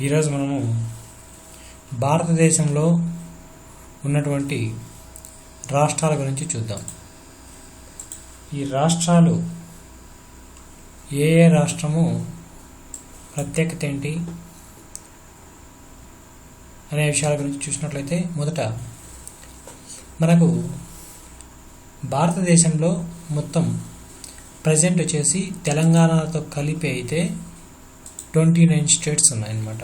ఈరోజు మనము భారతదేశంలో ఉన్నటువంటి రాష్ట్రాల గురించి చూద్దాం. ఈ రాష్ట్రాలు ఏ ఏ రాష్ట్రము ప్రత్యేకత ఏంటి అనే విషయాల గురించి చూసినట్లయితే మొదట మనకు భారతదేశంలో మొత్తం ప్రజెంట్ వచ్చేసి తెలంగాణతో కలిపి అయితే ట్వంటీ నైన్ స్టేట్స్ ఉన్నాయన్నమాట.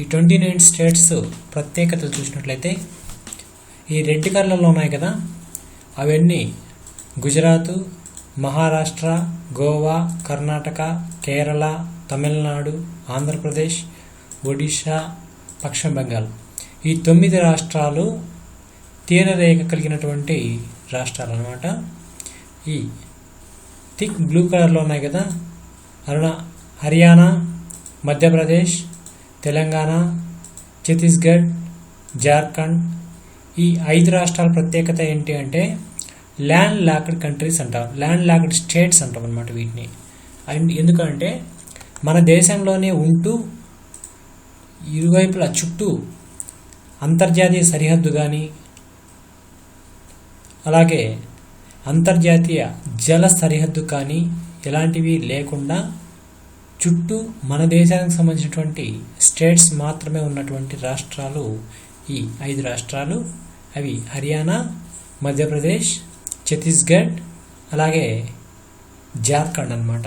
ఈ ట్వంటీ నైన్ స్టేట్స్ ప్రత్యేకతలు చూసినట్లయితే ఈ రెడ్ కలర్లో ఉన్నాయి కదా. అవన్నీ గుజరాత్ మహారాష్ట్ర గోవా కర్ణాటక కేరళ తమిళనాడు ఆంధ్రప్రదేశ్ ఒడిషా పశ్చిమ బెంగాల్. ఈ తొమ్మిది రాష్ట్రాలు తీరరేఖ కలిగినటువంటి రాష్ట్రాలు అన్నమాట ఈ థిక్ బ్లూ కలర్లో ఉన్నాయి కదా. అరుణ హర్యానా మధ్యప్రదేశ్ తెలంగాణ ఛత్తీస్గఢ్ జార్ఖండ్. ఈ ఐదు రాష్ట్రాల ప్రత్యేకత ఏంటి అంటే ల్యాండ్ లాక్డ్ కంట్రీస్ అంటాం. ల్యాండ్ లాక్డ్ స్టేట్స్ అంటాం అనమాట వీటిని. అండ్ ఎందుకంటే మన దేశంలోనే ఉంటూ ఇరువైపుల చుట్టూ అంతర్జాతీయ సరిహద్దు కానీ అలాగే అంతర్జాతీయ జల సరిహద్దు కానీ ఎలాంటివి లేకుండా చుట్టూ మన దేశానికి సంబంధించినటువంటి స్టేట్స్ మాత్రమే ఉన్నటువంటి రాష్ట్రాలు ఈ ఐదు రాష్ట్రాలు. అవి హర్యానా మధ్యప్రదేశ్ ఛత్తీస్గఢ్ అలాగే జార్ఖండ్ అనమాట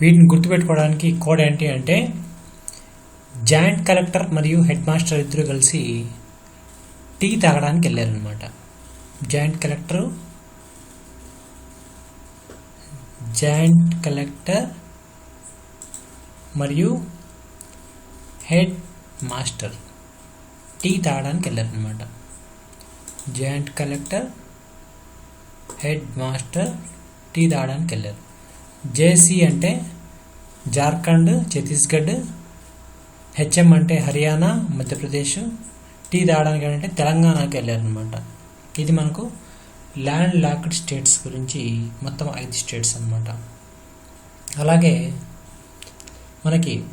వీటిని గుర్తుపెట్టుకోవడానికి కోడ్ ఏంటి అంటే జాయింట్ కలెక్టర్ మరియు హెడ్ మాస్టర్ ఇద్దరు కలిసి టీ తాగడానికి వెళ్ళారనమాట జాయింట్ కలెక్టర్ జాయింట్ కలెక్టర్ మరియు హెడ్ మాస్టర్. టీ తాగడానికి వెళ్ళారనమాట joint collector headmaster tea తాగడానికి వెళ్ళారు. జేసీ అంటే జార్ఖండ్ ఛత్తీస్గఢ్ హెచ్ఎం అంటే హర్యానా మధ్యప్రదేశ్ టీ తాగడానికి అంటే తెలంగాణకి వెళ్ళారనమాట ఇది మనకు ల్యాండ్ లాక్డ్ స్టేట్స్ గురించి మొత్తం ఐదు స్టేట్స్ అన్నమాట. అలాగే మనకి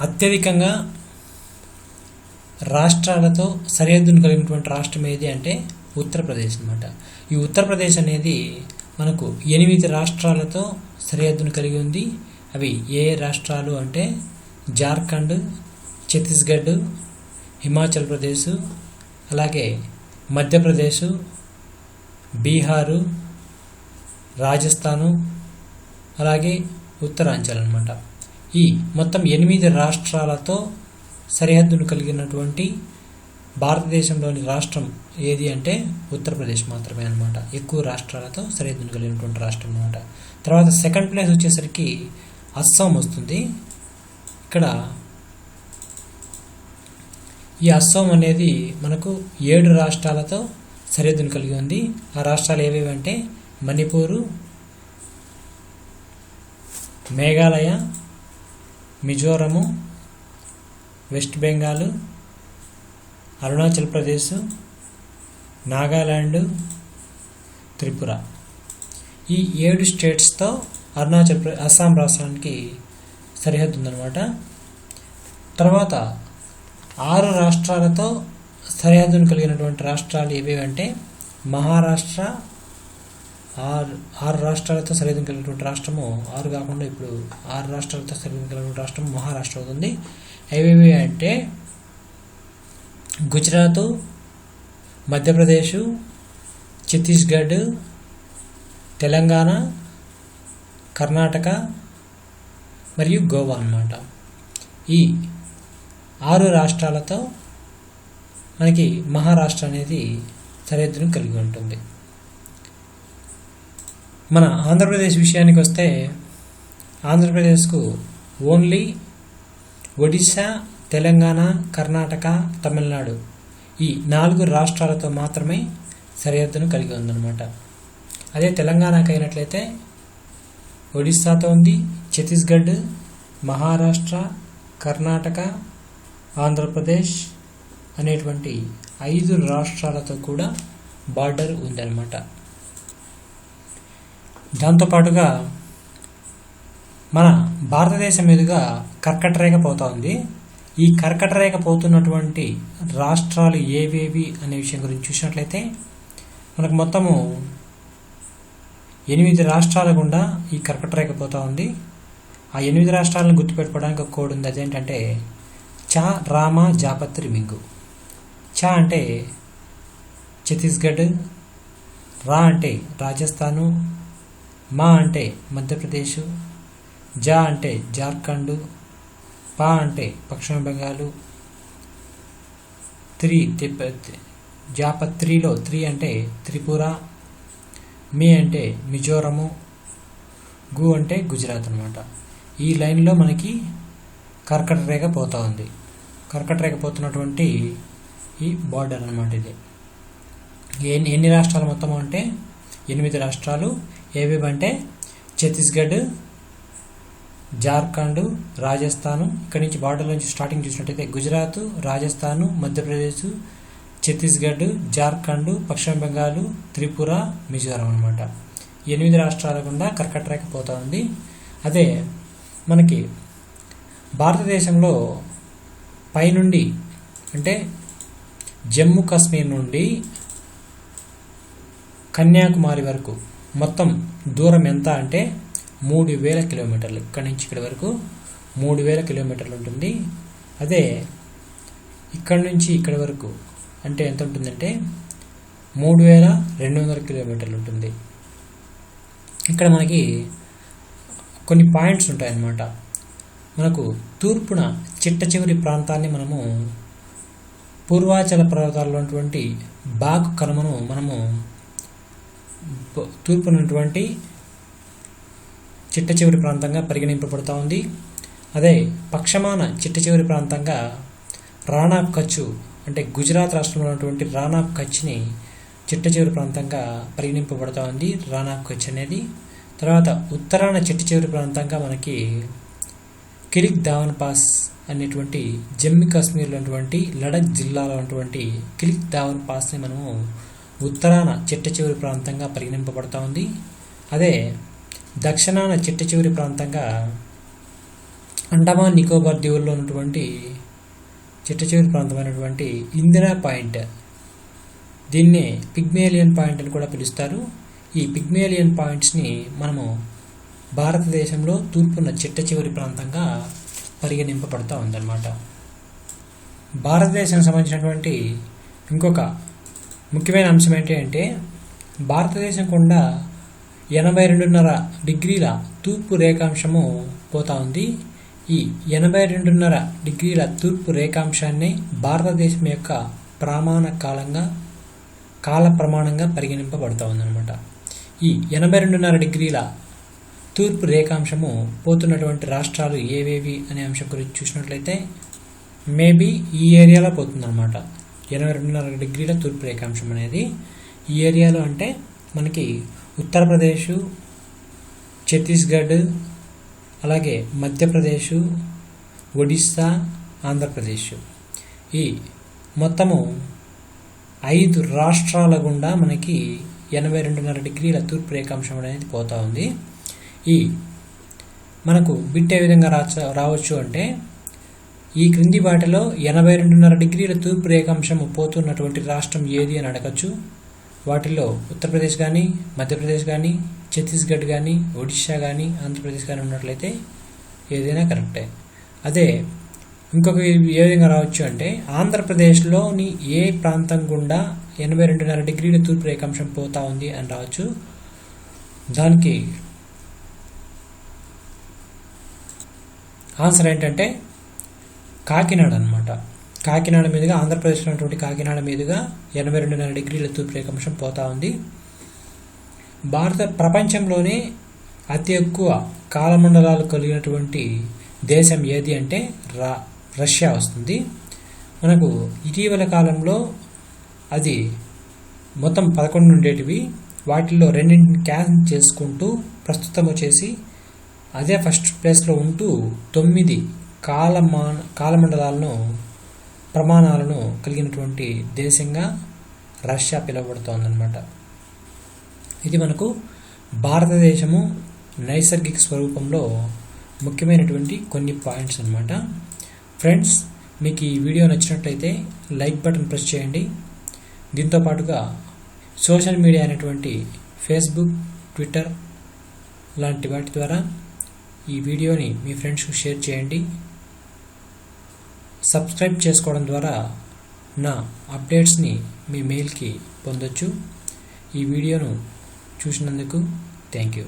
అత్యధికంగా రాష్ట్రాలతో సరిహద్దును కలిగినటువంటి రాష్ట్రం ఏది అంటే ఉత్తరప్రదేశ్ అన్నమాట. ఈ ఉత్తరప్రదేశ్ అనేది మనకు ఎనిమిది రాష్ట్రాలతో సరిహద్దును కలిగి ఉంది. అవి ఏ రాష్ట్రాలు అంటే జార్ఖండ్ ఛత్తీస్గఢ్ హిమాచల్ ప్రదేశ్ అలాగే మధ్యప్రదేశ్ బీహారు రాజస్థాను అలాగే ఉత్తరాంచల్ అనమాట ఈ మొత్తం ఎనిమిది రాష్ట్రాలతో సరిహద్దును కలిగినటువంటి భారతదేశంలోని రాష్ట్రం ఏది అంటే ఉత్తరప్రదేశ్ మాత్రమే అనమాట ఎక్కువ రాష్ట్రాలతో సరిహద్దును కలిగినటువంటి రాష్ట్రం అనమాట తర్వాత సెకండ్ ప్లేస్ వచ్చేసరికి అస్సాం వస్తుంది. ఇక్కడ ఈ అస్సోం అనేది మనకు ఏడు రాష్ట్రాలతో సరిహద్దును కలిగి ఉంది. ఆ రాష్ట్రాలు ఏవేవి అంటే మణిపూరు మేఘాలయ మిజోరము వెస్ట్ బెంగాల్ అరుణాచల్ ప్రదేశ్ నాగాల్యాండ్ త్రిపుర. ఈ ఏడు స్టేట్స్తో అరుణాచల్ ప్ర అస్సాం రాష్ట్రానికి సరిహద్దు ఉందన్నమాట. తర్వాత ఆరు రాష్ట్రాలతో సరిహద్దును కలిగినటువంటి రాష్ట్రాలు ఏవి అంటే మహారాష్ట్ర ఆరు ఆరు రాష్ట్రాలతో సరిహద్దును కలిగినటువంటి రాష్ట్రము ఆరు కాకుండా ఇప్పుడు ఆరు రాష్ట్రాలతో సరిహద్దును కలిగినటువంటి రాష్ట్రం మహారాష్ట్ర అవుతుంది. ఏవేవి అంటే గుజరాత్ మధ్యప్రదేశ్ ఛత్తీస్గఢ్ తెలంగాణ కర్ణాటక మరియు గోవా అన్నమాట. ఈ ఆరు రాష్ట్రాలతో మనకి మహారాష్ట్ర అనేది సరిహద్దును కలిగి ఉంటుంది. మన ఆంధ్రప్రదేశ్ విషయానికి వస్తే ఆంధ్రప్రదేశ్కు ఓన్లీ ఒడిశా తెలంగాణ కర్ణాటక తమిళనాడు ఈ నాలుగు రాష్ట్రాలతో మాత్రమే సరిహద్దును కలిగి ఉందన్నమాట. అదే తెలంగాణకు అయినట్లయితే ఒడిస్సాతో ఉంది ఛత్తీస్గఢ్ మహారాష్ట్ర కర్ణాటక ఆంధ్రప్రదేశ్ అనేటువంటి ఐదు రాష్ట్రాలతో కూడా బార్డర్ ఉందన్నమాట. దాంతోపాటుగా మన భారతదేశం మీదుగా కర్కట రేఖ పోతా ఉంది. ఈ కర్కట రేఖ పోతున్నటువంటి రాష్ట్రాలు ఏవేవి అనే విషయం గురించి చూసినట్లయితే మనకు మొత్తము ఎనిమిది రాష్ట్రాల గుండా ఈ కర్కట రేఖ పోతా ఉంది. ఆ ఎనిమిది రాష్ట్రాలను గుర్తుపెట్టుకోవడానికి ఒక కోడ్ ఉంది. అదేంటంటే చా రామ జాపత్రి మింగు. చా అంటే ఛత్తీస్గఢ్ రా అంటే రాజస్థాను మా అంటే మధ్యప్రదేశ్ జా అంటే జార్ఖండ్ పా అంటే పశ్చిమ బెంగాలు త్రి జాపత్రిలో త్రి అంటే త్రిపుర మీ అంటే మిజోరము గు అంటే గుజరాత్ అనమాట ఈ లైన్లో మనకి కర్కట రేఖ పోతూ ఉంది. కర్కట రేఖ పోతున్నటువంటి ఈ బార్డర్ అనమాట ఇది. ఎన్ని ఎన్ని రాష్ట్రాలు మొత్తం అంటే ఎనిమిది రాష్ట్రాలు. ఏవేవి అంటే ఛత్తీస్గఢ్ జార్ఖండ్ రాజస్థాన్. ఇక్కడి నుంచి బార్డర్ నుంచి స్టార్టింగ్ చూసినట్టయితే గుజరాత్ రాజస్థాన్ మధ్యప్రదేశ్ ఛత్తీస్గఢ్ జార్ఖండ్ పశ్చిమ బెంగాల్ త్రిపుర మిజోరాం అనమాట ఎనిమిది రాష్ట్రాల గుండా కర్కట రేఖ పోతూ ఉంది. అదే మనకి భారతదేశంలో పైనుండి అంటే జమ్మూ కాశ్మీర్ నుండి కన్యాకుమారి వరకు మొత్తం దూరం ఎంత అంటే మూడు వేల కిలోమీటర్లు. ఇక్కడి నుంచి ఇక్కడి వరకు మూడు వేల కిలోమీటర్లు ఉంటుంది. అదే ఇక్కడి నుంచి ఇక్కడి వరకు అంటే ఎంత ఉంటుందంటే మూడు వేల రెండు వందల కిలోమీటర్లు ఉంటుంది. ఇక్కడ మనకి కొన్ని పాయింట్స్ ఉంటాయన్నమాట. మనకు తూర్పున చిట్ట చివరి ప్రాంతాన్ని మనము పూర్వాచల పర్వతాల్లో ఉన్నటువంటి బాగ్ కనుమను మనము తూర్పునటువంటి చిట్ట చివరి ప్రాంతంగా పరిగణింపబడుతూ ఉంది. అదే పక్షమాన చిట్ట చివరి ప్రాంతంగా రాణా కచ్చు అంటే గుజరాత్ రాష్ట్రంలో ఉన్నటువంటి రాణా కచ్ని చిట్ట చివరి ప్రాంతంగా పరిగణింపబడుతూ ఉంది. రాణా కచ్ అనేది తర్వాత ఉత్తరాన చిట్ట చివరి ప్రాంతంగా మనకి కిరిక్ దావన్ పాస్ అనేటువంటి జమ్మూ కాశ్మీర్లో ఉన్నటువంటి లడక్ జిల్లాలో ఉన్నటువంటి కిరిక్ దావన్ పాస్ని మనము ఉత్తరాన చిట్ట చివరి ప్రాంతంగా పరిగణింపబడతా ఉంది. అదే దక్షిణాన చిట్ట చివరి ప్రాంతంగా అండమాన్ నికోబార్ దీవుల్లో ఉన్నటువంటి చిట్ట చివరి ప్రాంతమైనటువంటి ఇందిరా పాయింట్. దీన్నే పిగ్మేలియన్ పాయింట్ అని కూడా పిలుస్తారు. ఈ పిగ్మేలియన్ పాయింట్స్ని మనము భారతదేశంలో తూర్పున చిట్ట చివరి ప్రాంతంగా పరిగణింపబడతా ఉందన్నమాట. భారతదేశానికి సంబంధించినటువంటి ఇంకొక ముఖ్యమైన అంశం ఏంటి అంటే భారతదేశం కూడా ఎనభై రెండున్నర డిగ్రీల తూర్పు రేఖాంశము పోతా ఉంది. ఈ ఎనభై రెండున్నర డిగ్రీల తూర్పు రేఖాంశాన్ని భారతదేశం యొక్క ప్రమాణ కాలంగా కాల ప్రమాణంగా పరిగణింపబడుతూ ఉందన్నమాట. ఈ ఎనభై రెండున్నర డిగ్రీల తూర్పు రేఖాంశము పోతున్నటువంటి రాష్ట్రాలు ఏవేవి అనే అంశం గురించి చూసినట్లయితే మేబీ ఈ ఏరియాలో పోతుందన్నమాట. ఎనభై రెండున్నర డిగ్రీల తూర్పు రేఖాంశం అనేది. ఈ ఏరియాలో అంటే మనకి ఉత్తరప్రదేశ్ ఛత్తీస్గఢ్ అలాగే మధ్యప్రదేశ్ ఒడిస్సా ఆంధ్రప్రదేశ్. ఈ మొత్తము ఐదు రాష్ట్రాల గుండా మనకి ఎనభై రెండున్నర డిగ్రీల తూర్పు రేఖాంశం అనేది పోతా ఉంది. ఈ మనకు బిట్ ఏ విధంగా రాచ రావచ్చు అంటే ఈ క్రింది వాటిలో ఎనభై రెండున్నర డిగ్రీల తూర్పు రేఖాంశం పోతున్నటువంటి రాష్ట్రం ఏది అని అడగచ్చు. వాటిల్లో ఉత్తరప్రదేశ్ కానీ మధ్యప్రదేశ్ కానీ ఛత్తీస్గఢ్ కానీ ఒడిషా కానీ ఆంధ్రప్రదేశ్ కానీ ఉన్నట్లయితే ఏదైనా కరెక్టే. అదే ఇంకొక ఏ విధంగా రావచ్చు అంటే ఆంధ్రప్రదేశ్లోని ఏ ప్రాంతం గుండా ఎనభై రెండున్నర డిగ్రీల తూర్పు రేఖాంశం పోతా ఉంది అని రావచ్చు. దానికి ఆన్సర్ ఏంటంటే కాకినాడ అనమాట కాకినాడ మీదుగా ఆంధ్రప్రదేశ్లో ఉన్నటువంటి కాకినాడ మీదుగా ఎనభై రెండున్నర డిగ్రీల తూర్పు రేఖాంశం పోతా ఉంది. భారత ప్రపంచంలోనే అతి ఎక్కువ కాలమండలాలు కలిగినటువంటి దేశం ఏది అంటే రా రష్యా వస్తుంది. మనకు ఇటీవల కాలంలో అది మొత్తం పదకొండు ఉండేటివి. వాటిల్లో రెండింటిని క్యాన్సిల్ చేసుకుంటూ ప్రస్తుతం వచ్చేసి అదే ఫస్ట్ ప్లేస్లో ఉంటూ తొమ్మిది కాలమాన కాలమండలాలను ప్రమాణాలను కలిగినటువంటి దేశంగా రష్యా పిలువబడుతోందన్నమాట. ఇది మనకు భారతదేశము నైసర్గిక స్వరూపంలో ముఖ్యమైనటువంటి కొన్ని పాయింట్స్ అనమాట ఫ్రెండ్స్ మీకు ఈ వీడియో నచ్చినట్లయితే లైక్ బటన్ ప్రెస్ చేయండి. దీంతో పాటుగా సోషల్ మీడియా అనేటువంటి ఫేస్బుక్ ట్విట్టర్ లాంటి వాటి ద్వారా ఈ వీడియోని మీ ఫ్రెండ్స్కి షేర్ చేయండి. సబ్స్క్రైబ్ చేసుకోవడం ద్వారా నా అప్డేట్స్ని మీ మెయిల్కి పొందొచ్చు. ఈ వీడియోను చూసినందుకు థ్యాంక్ యూ.